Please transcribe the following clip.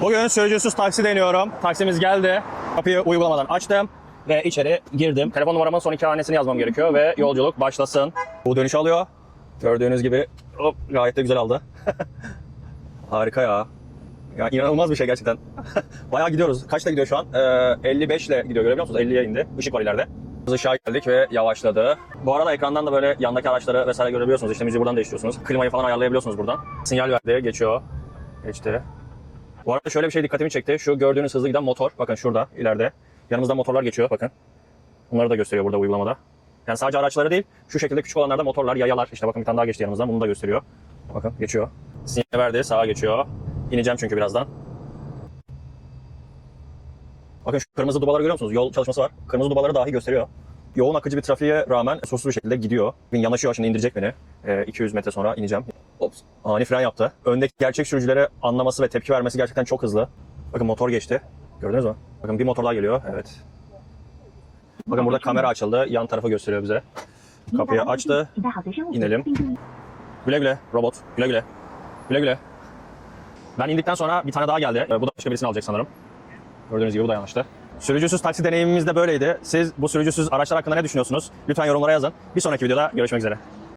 Bugün sürücüsüz taksi deniyorum. Taksimiz geldi. Kapıyı uygulamadan açtım ve içeri girdim. Telefon numaramın son iki hanesini yazmam gerekiyor ve yolculuk başlasın. Bu dönüş alıyor. Gördüğünüz gibi hop, gayet de güzel aldı. Harika ya. Ya inanılmaz bir şey gerçekten. Bayağı gidiyoruz. Kaçta gidiyor şu an? Ee, 55 ile gidiyor görebiliyor musunuz? 50'ye indi. Işık var ileride. Biz ışığa geldik ve yavaşladı. Bu arada ekrandan da böyle yandaki araçları vesaire görebiliyorsunuz. İşte müziği buradan değiştiriyorsunuz. Klimayı falan ayarlayabiliyorsunuz buradan. Sinyal verdi, geçiyor. Geçti. Bu arada şöyle bir şey dikkatimi çekti. Şu gördüğünüz hızlı giden motor. Bakın şurada ileride. Yanımızda motorlar geçiyor bakın. Bunları da gösteriyor burada uygulamada. Yani sadece araçları değil, şu şekilde küçük olanlarda motorlar, yayalar. İşte bakın bir tane daha geçti yanımızdan. Bunu da gösteriyor. Bakın geçiyor. Sinyal verdi, sağa geçiyor. İneceğim çünkü birazdan. Bakın şu kırmızı dubaları görüyor musunuz? Yol çalışması var. Kırmızı dubaları dahi gösteriyor. Yoğun akıcı bir trafiğe rağmen sorunsuz bir şekilde gidiyor. Yanaşıyor şimdi indirecek beni. Ee, 200 metre sonra ineceğim. Ops. Ani fren yaptı. Öndeki gerçek sürücülere anlaması ve tepki vermesi gerçekten çok hızlı. Bakın motor geçti. Gördünüz mü? Bakın bir motor daha geliyor. Evet. Bakın burada kamera açıldı. Yan tarafı gösteriyor bize. Kapıyı açtı. İnelim. Güle güle robot. Güle güle. Güle güle. Ben indikten sonra bir tane daha geldi. Ee, Bu da başka birisini alacak sanırım. Gördüğünüz gibi bu da yanlıştı. Sürücüsüz taksi deneyimimiz de böyleydi. Siz bu sürücüsüz araçlar hakkında ne düşünüyorsunuz? Lütfen yorumlara yazın. Bir sonraki videoda görüşmek üzere.